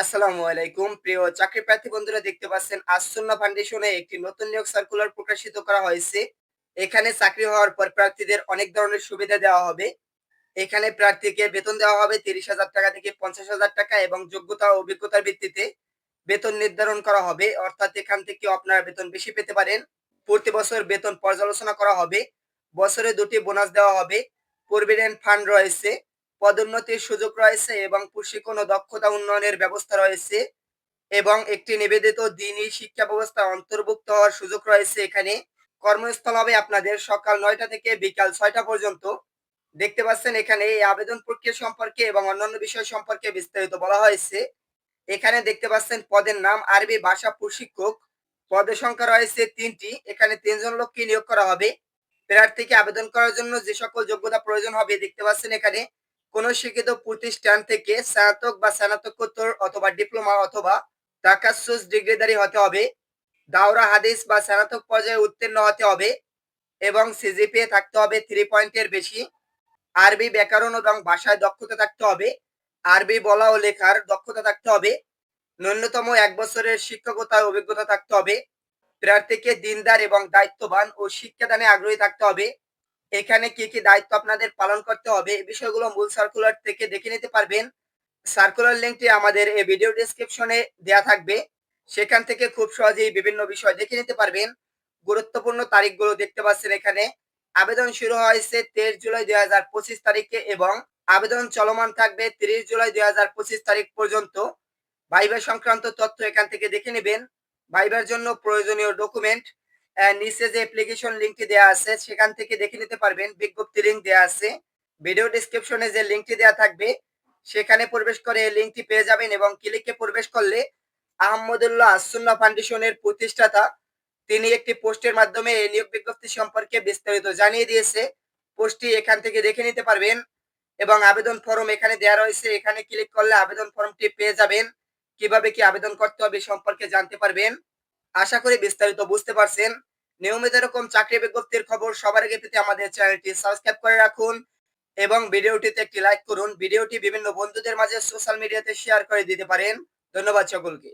আসসালামু আলাইকুম। প্রিয় চাকরি প্রার্থী বন্ধুরা, দেখতে পাচ্ছেন আসন্না ফাউন্ডেশনে একটি নতুন নিয়োগ সার্কুলার প্রকাশিত করা হয়েছে। এখানে চাকরি হওয়ার পর প্রার্থীদের অনেক ধরনের সুবিধা দেওয়া হবে। এখানে প্রার্থীকে বেতন দেওয়া হবে তিরিশ হাজার টাকা থেকে পঞ্চাশ হাজার টাকা এবং যোগ্যতা ও অভিজ্ঞতার ভিত্তিতে বেতন নির্ধারণ করা হবে। অর্থাৎ এখান থেকে আপনারা বেতন বেশি পেতে পারেন। প্রতি বছর বেতন পর্যালোচনা করা হবে। বছরে দুটি বোনাস দেওয়া হবে। প্রভিডেন্ট ফান্ড রয়েছে। পদোন্নতির সুযোগ রয়েছে এবং প্রশিক্ষণ ও দক্ষতা উন্নয়নের ব্যবস্থা রয়েছে এবং একটি নিবেদিত দিনই শিক্ষা ব্যবস্থা অন্তর্ভুক্ত হওয়ার সুযোগ রয়েছে এখানে। কর্মস্থল হবে আপনাদের সকাল নয়টা থেকে বিকাল ছয়টা পর্যন্ত। দেখতে পাচ্ছেন এখানে এই আবেদন প্রক্রিয়া সম্পর্কে এবং অন্যান্য বিষয় সম্পর্কে বিস্তারিত বলা হয়েছে। এখানে দেখতে পাচ্ছেন পদের নাম আরবি ভাষা প্রশিক্ষক। পদের সংখ্যা রয়েছে তিনটি, এখানে তিনজন লোককে নিয়োগ করা হবে। প্রার্থীকে আবেদন করার জন্য যে সকল যোগ্যতা প্রয়োজন হবে, দেখতে পাচ্ছেন এখানে কোন শিক্ষিত প্রতিষ্ঠান থেকে স্নাতক বা স্নাতকোত্তর অথবা ডিপ্লোমা অথবা তাকাসুস ডিগ্রিধারী হতে হবে, দাওরা হাদিস বা স্নাতক পর্যায়ে উত্তীর্ণ হতে হবে এবং সিজিপিএ থাকতে হবে থ্রি পয়েন্টের বেশি, আরবি ব্যাকরণ এবং ভাষায় দক্ষতা থাকতে হবে, আরবি বলা ও লেখার দক্ষতা থাকতে হবে, ন্যূনতম এক বছরের শিক্ষকতার অভিজ্ঞতা থাকতে হবে, প্রার্থীকে দিনদার এবং দায়িত্ববান ও শিক্ষাদানে আগ্রহী থাকতে হবে এখানে কি কি দায়িত্ব আপনাদের পালন করতে হবে, এই বিষয়গুলো মূল সার্কুলার থেকে দেখে নিতে পারবেন। সার্কুলার লিঙ্কটি আমাদের এই ভিডিও ডিসক্রিপশনে দেয়া থাকবে। সেখান থেকে খুব সহজেই বিভিন্ন বিষয় দেখে নিতে পারবেন। গুরুত্বপূর্ণ তারিখগুলো দেখতে পাচ্ছেন এখানে। আবেদন শুরু হয়েছে তেইশ জুলাই দুই হাজার পঁচিশ তারিখে এবং আবেদন চলমান থাকবে তিরিশ জুলাই দুই হাজার পঁচিশ তারিখ পর্যন্ত। ভাইবার সংক্রান্ত তথ্য এখান থেকে দেখে নেবেন। ভাইবার জন্য প্রয়োজনীয় ডকুমেন্ট নিচে যে অ্যাপ্লিকেশন লিঙ্কটি দেওয়া আছে, সেখান থেকে দেখে নিতে পারবেন, বিজ্ঞপ্তি লিঙ্ক দেওয়া আছে। ভিডিও ডিসক্রিপশনে যে লিঙ্কটি দেওয়া থাকবে, সেখানে প্রবেশ করে এই লিঙ্কটি পেয়ে যাবেন এবং ক্লিকে প্রবেশ করলে আহমদুল্লাহ আসুন্না ফাউন্ডেশনের প্রতিষ্ঠাতা, তিনি একটি পোস্টের মাধ্যমে এই নিয়োগ বিজ্ঞপ্তি সম্পর্কে বিস্তারিত জানিয়ে দিয়েছে। পোস্টটি এখান থেকে দেখে নিতে পারবেন এবং আবেদন ফর্ম এখানে দেওয়া রয়েছে। এখানে ক্লিক করলে আবেদন ফর্মটি পেয়ে যাবেন। কীভাবে কি আবেদন করতে হবে সম্পর্কে জানতে পারবেন। আশা করি বিস্তারিত বুঝতে পারছেন। নিয়মিত এরকম চাকরি বিজ্ঞপ্তির খবর সবার আগে পেতে আমাদের চ্যানেলটি সাবস্ক্রাইব করে রাখুন এবং ভিডিওটিতে একটি লাইক করুন। ভিডিওটি বিভিন্ন বন্ধুদের মাঝে সোশ্যাল মিডিয়াতে শেয়ার করে দিতে পারেন। ধন্যবাদ সকলকে।